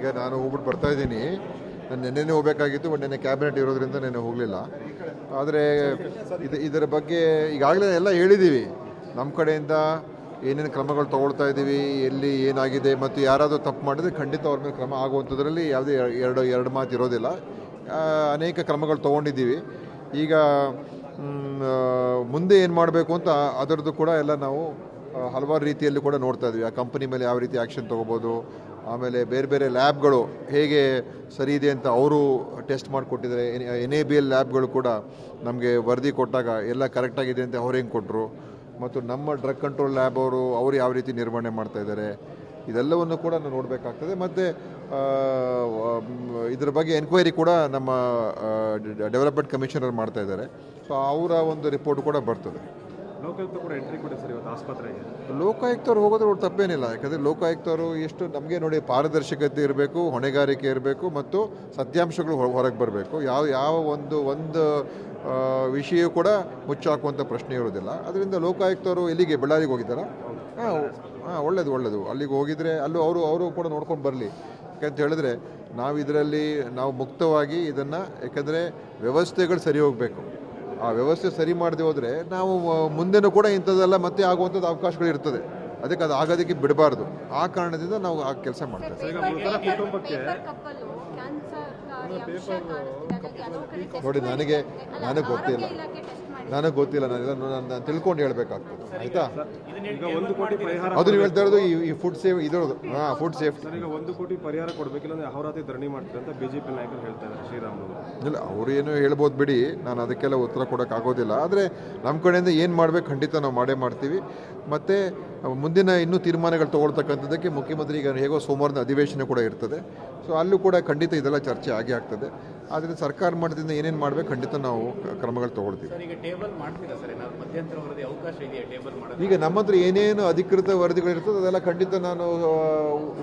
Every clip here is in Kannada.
ಈಗ ನಾನು ಹೋಗ್ಬಿಟ್ಟು ಬರ್ತಾ ಇದ್ದೀನಿ. ನಾನು ನೆನ್ನೆನೇ ಹೋಗಬೇಕಾಗಿತ್ತು ಬಟ್ ನೆನ್ನೆ ಕ್ಯಾಬಿನೆಟ್ ಇರೋದ್ರಿಂದ ನೆನ್ನೆ ಹೋಗಲಿಲ್ಲ. ಆದರೆ ಇದು, ಇದರ ಬಗ್ಗೆ ಈಗಾಗಲೇ ಎಲ್ಲ ಹೇಳಿದ್ದೀವಿ ನಮ್ಮ ಕಡೆಯಿಂದ ಏನೇನು ಕ್ರಮಗಳು ತೊಗೊಳ್ತಾ ಇದ್ದೀವಿ ಎಲ್ಲಿ ಏನಾಗಿದೆ, ಮತ್ತು ಯಾರಾದರೂ ತಪ್ಪು ಮಾಡಿದ್ರೆ ಖಂಡಿತ ಅವ್ರ ಮೇಲೆ ಕ್ರಮ ಆಗುವಂಥದ್ರಲ್ಲಿ ಯಾವುದೇ ಎರಡು ಎರಡು ಮಾತು ಇರೋದಿಲ್ಲ. ಅನೇಕ ಕ್ರಮಗಳು ತೊಗೊಂಡಿದ್ದೀವಿ. ಈಗ ಮುಂದೆ ಏನು ಮಾಡಬೇಕು ಅಂತ ಅದರದ್ದು ಕೂಡ ಎಲ್ಲ ನಾವು ಹಲವಾರು ರೀತಿಯಲ್ಲಿ ಕೂಡ ನೋಡ್ತಾ ಇದ್ವಿ. ಆ ಕಂಪನಿ ಮೇಲೆ ಯಾವ ರೀತಿ ಆ್ಯಕ್ಷನ್ ತೊಗೋಬೋದು ಆಮೇಲೆ ಬೇರೆ ಬೇರೆ ಲ್ಯಾಬ್ಗಳು ಹೇಗೆ ಸರಿ ಇದೆ ಅಂತ ಅವರು ಟೆಸ್ಟ್ ಮಾಡಿಕೊಟ್ಟಿದ್ದಾರೆ. ಎನ್ ಎ ಬಿ ಎಲ್ ಲ್ಯಾಬ್ಗಳು ಕೂಡ ನಮಗೆ ವರದಿ ಕೊಟ್ಟಾಗ ಎಲ್ಲ ಕರೆಕ್ಟಾಗಿದೆ ಅಂತ ಅವ್ರು ಹೆಂಗೆ ಕೊಟ್ಟರು ಮತ್ತು ನಮ್ಮ ಡ್ರಗ್ ಕಂಟ್ರೋಲ್ ಲ್ಯಾಬ್ ಅವರು ಅವರು ಯಾವ ರೀತಿ ನಿರ್ವಹಣೆ ಮಾಡ್ತಾ ಇದ್ದಾರೆ. ಇದೆಲ್ಲವನ್ನು ಕೂಡ ನಾವು ನೋಡಬೇಕಾಗ್ತದೆ. ಮತ್ತು ಇದರ ಬಗ್ಗೆ ಎನ್ಕ್ವೈರಿ ಕೂಡ ನಮ್ಮ ಡೆವಲಪ್ಮೆಂಟ್ ಕಮಿಷನರ್ ಮಾಡ್ತಾ ಇದ್ದಾರೆ. ಸೊ, ಅವರ ಒಂದು ರಿಪೋರ್ಟ್ ಕೂಡ ಬರ್ತದೆ. ಲೋಕಾಯುಕ್ತ ಕೂಡ ಎಂಟ್ರಿ ಕೊಡಿ ಸರ್ ಇವತ್ತು ಆಸ್ಪತ್ರೆಗೆ ಲೋಕಾಯುಕ್ತರು ಹೋಗೋದ್ರ ಅವ್ರು ತಪ್ಪೇನಿಲ್ಲ. ಯಾಕಂದರೆ ಲೋಕಾಯುಕ್ತರು ಎಷ್ಟು ನಮಗೆ ನೋಡಿ ಪಾರದರ್ಶಕತೆ ಇರಬೇಕು ಹೊಣೆಗಾರಿಕೆ ಇರಬೇಕು ಮತ್ತು ಸತ್ಯಾಂಶಗಳು ಹೊರಗೆ ಬರಬೇಕು. ಯಾವ ಯಾವ ಒಂದು ಒಂದು ವಿಷಯ ಕೂಡ ಮುಚ್ಚಾಕುವಂಥ ಪ್ರಶ್ನೆ ಇರೋದಿಲ್ಲ ಅದರಿಂದ ಲೋಕಾಯುಕ್ತರು ಎಲ್ಲಿಗೆ? ಬಳ್ಳಾರಿಗೆ ಹೋಗಿದ್ದಾರಾ? ಹಾಂ ಹಾಂ ಒಳ್ಳೇದು ಒಳ್ಳೇದು. ಅಲ್ಲಿಗೆ ಹೋಗಿದ್ರೆ ಅಲ್ಲೂ ಅವರು ಅವರು ಕೂಡ ನೋಡ್ಕೊಂಡು ಬರಲಿ. ಯಾಕಂತ ಹೇಳಿದ್ರೆ ನಾವು ಇದರಲ್ಲಿ ನಾವು ಮುಕ್ತವಾಗಿ ಇದನ್ನು ಯಾಕಂದರೆ ವ್ಯವಸ್ಥೆಗಳು ಸರಿ ಹೋಗಬೇಕು. ಆ ವ್ಯವಸ್ಥೆ ಸರಿ ಮಾಡದೆ ಹೋದರೆ ನಾವು ಮುಂದೆನೂ ಕೂಡ ಇಂಥದ್ದೆಲ್ಲ ಮತ್ತೆ ಆಗುವಂಥದ್ದು ಅವಕಾಶಗಳು ಇರ್ತದೆ. ಅದಕ್ಕೆ ಅದು ಆಗೋದಕ್ಕೆ ಬಿಡಬಾರ್ದು. ಆ ಕಾರಣದಿಂದ ನಾವು ಆ ಕೆಲಸ ಮಾಡ್ತೇವೆ ಈಗ ಮೃತರ ಕುಟುಂಬಕ್ಕೆ ನೋಡಿ ನನಗೆ ನನಗೆ ಗೊತ್ತಿಲ್ಲ. ನನಗೆ ಗೊತ್ತಿಲ್ಲ ನಾನು ನಾನು ತಿಳ್ಕೊಂಡು ಹೇಳಬೇಕಾಗ್ತದೆ ಆಯಿತಾ? ಈಗ ಒಂದು ಕೋಟಿ ಪರಿಹಾರ ಅದು ನೀವು ಹೇಳ್ತಾ ಇರೋದು ಈ ಈ ಫುಡ್ ಸೇಫ್ ಇದ್ರದ್ದು ಹಾಂ ಫುಡ್ ಸೇಫ್ಟಿ ಸರ್ ಈಗ ಒಂದು ಕೋಟಿ ಪರಿಹಾರ ಕೊಡಬೇಕಿಲ್ಲ ಅಂದ್ರೆ ಅಹೋರಾತ್ರಿ ಧರಣಿ ಮಾಡ್ತಾರೆ ಅಂತ ಬಿಜೆಪಿ ನಾಯಕರು ಹೇಳ್ತಾ ಇದ್ದಾರೆ ಶ್ರೀರಾಮುಲು ಇಲ್ಲ ಅವ್ರು ಏನು ಹೇಳ್ಬೋದು ಬಿಡಿ ನಾನು ಅದಕ್ಕೆಲ್ಲ ಉತ್ತರ ಕೊಡೋಕ್ಕಾಗೋದಿಲ್ಲ ಆದರೆ ನಮ್ಮ ಕಡೆಯಿಂದ ಏನು ಮಾಡಬೇಕು ಖಂಡಿತ ನಾವು ಮಾಡೇ ಮಾಡ್ತೀವಿ. ಮತ್ತು ಮುಂದಿನ ಇನ್ನೂ ತೀರ್ಮಾನಗಳು ತಗೊಳ್ತಕ್ಕಂಥದ್ದಕ್ಕೆ ಮುಖ್ಯಮಂತ್ರಿ ಈಗ ಹೇಗೋ ಸೋಮವಾರದ ಅಧಿವೇಶನ ಕೂಡ ಇರ್ತದೆ. ಸೊ ಅಲ್ಲೂ ಕೂಡ ಖಂಡಿತ ಇದೆಲ್ಲ ಚರ್ಚೆ ಆಗೇ ಆಗ್ತದೆ. ಆದ್ದರಿಂದ ಸರ್ಕಾರ ಮಟ್ಟದಿಂದ ಏನೇನು ಮಾಡಬೇಕು ಖಂಡಿತ ನಾವು ಕ್ರಮಗಳು ತಗೊಳ್ತೀವಿ. ಈಗ ನಮ್ಮ ಹತ್ರ ಏನೇನು ಅಧಿಕೃತ ವರದಿಗಳಿರ್ತದೆ ಅದೆಲ್ಲ ಖಂಡಿತ ನಾನು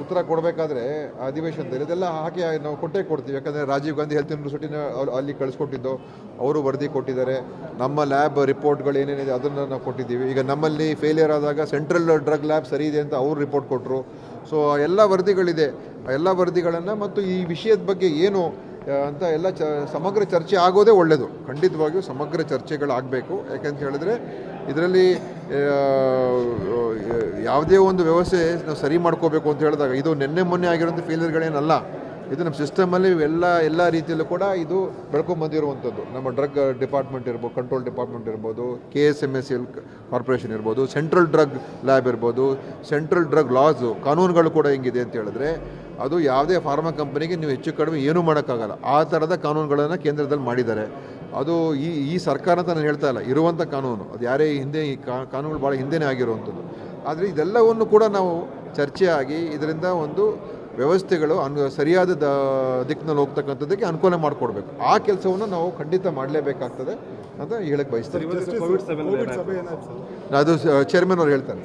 ಉತ್ತರ ಕೊಡಬೇಕಾದ್ರೆ ಅಧಿವೇಶನದಲ್ಲಿ ಅದೆಲ್ಲ ಹಾಕಿ ನಾವು ಕೊಟ್ಟೇ ಕೊಡ್ತೀವಿ. ಯಾಕಂದರೆ ರಾಜೀವ್ ಗಾಂಧಿ ಹೆಲ್ತ್ ಯೂನಿವರ್ಸಿಟಿನ ಅಲ್ಲಿ ಕಳಿಸ್ಕೊಟ್ಟಿದ್ದು ಅವರು ವರದಿ ಕೊಟ್ಟಿದ್ದಾರೆ. ನಮ್ಮ ಲ್ಯಾಬ್ ರಿಪೋರ್ಟ್ಗಳು ಏನೇನಿದೆ ಅದನ್ನು ನಾವು ಕೊಟ್ಟಿದ್ದೀವಿ. ಈಗ ನಮ್ಮಲ್ಲಿ ಫೇಲಿಯರ್ ಆದಾಗ ಸೆಂಟ್ರಲ್ ಡ್ರಗ್ ಲ್ಯಾಬ್ ಸರಿ ಇದೆ ಅಂತ ಅವರು ರಿಪೋರ್ಟ್ ಕೊಟ್ಟರು ಸೊ ಎಲ್ಲ ವರದಿಗಳಿದೆ. ಎಲ್ಲ ವರದಿಗಳನ್ನು ಮತ್ತು ಈ ವಿಷಯದ ಬಗ್ಗೆ ಏನು ಅಂತ ಎಲ್ಲ ಚ, ಸಮಗ್ರ ಚರ್ಚೆ ಆಗೋದೇ ಒಳ್ಳೆಯದು ಖಂಡಿತವಾಗಿಯೂ ಸಮಗ್ರ ಚರ್ಚೆಗಳಾಗಬೇಕು. ಯಾಕೆಂತ ಹೇಳಿದ್ರೆ, ಇದರಲ್ಲಿ ಯಾವುದೇ ಒಂದು ವ್ಯವಸ್ಥೆ ನಾವು ಸರಿ ಮಾಡ್ಕೋಬೇಕು ಅಂತ ಹೇಳಿದಾಗ, ಇದು ನಿನ್ನೆ ಮೊನ್ನೆ ಆಗಿರೋಂಥ ಫೇಲಿಯರ್ಗಳೇನಲ್ಲ ಇದು ನಮ್ಮ ಸಿಸ್ಟಮಲ್ಲಿ ಎಲ್ಲ ಎಲ್ಲ ರೀತಿಯಲ್ಲೂ ಕೂಡ ಇದು ಬೆಳ್ಕೊಂಬಂದಿರುವಂಥದ್ದು ನಮ್ಮ ಡ್ರಗ್ ಡಿಪಾರ್ಟ್ಮೆಂಟ್ ಇರ್ಬೋದು ಕಂಟ್ರೋಲ್ ಡಿಪಾರ್ಟ್ಮೆಂಟ್ ಇರ್ಬೋದು K S M S L corporation ಇರ್ಬೋದು ಸೆಂಟ್ರಲ್ ಡ್ರಗ್ ಲ್ಯಾಬ್ ಇರ್ಬೋದು ಸೆಂಟ್ರಲ್ ಡ್ರಗ್ ಲಾಸು ಕಾನೂನುಗಳು ಕೂಡ ಹೆಂಗಿದೆ ಅಂತ ಹೇಳಿದ್ರೆ, ಅದು ಯಾವುದೇ ಫಾರ್ಮಾ ಕಂಪನಿಗೆ ನೀವು ಹೆಚ್ಚು ಕಡಿಮೆ ಏನೂ ಮಾಡೋಕ್ಕಾಗಲ್ಲ. ಆ ಥರದ ಕಾನೂನುಗಳನ್ನು ಕೇಂದ್ರದಲ್ಲಿ ಮಾಡಿದ್ದಾರೆ. ಅದು ಈ ಈ ಸರ್ಕಾರ ಅಂತ ನಾನು ಹೇಳ್ತಾ ಇಲ್ಲ, ಇರುವಂಥ ಕಾನೂನು. ಅದು ಯಾರೇ ಹಿಂದೆ ಈ ಕಾನೂನುಗಳು ಭಾಳ ಹಿಂದೆನೇ ಆಗಿರುವಂಥದ್ದು. ಆದರೆ ಇದೆಲ್ಲವನ್ನು ಕೂಡ ನಾವು ಚರ್ಚೆಯಾಗಿ ಇದರಿಂದ ಒಂದು ವ್ಯವಸ್ಥೆಗಳು ಅನು ಸರಿಯಾದ ದ ದಿಕ್ಕಿನಲ್ಲಿ ಹೋಗ್ತಕ್ಕಂಥದ್ದಕ್ಕೆ ಅನುಕೂಲ ಮಾಡಿಕೊಡ್ಬೇಕು. ಆ ಕೆಲಸವನ್ನು ನಾವು ಖಂಡಿತ ಮಾಡಲೇಬೇಕಾಗ್ತದೆ ಅಂತ ಹೇಳಕ್ಕೆ ಬಯಸ್ತಾರೆ ಸಭೆ ಅದು ಚೇರ್ಮನ್ ಅವ್ರು ಹೇಳ್ತಾರೆ.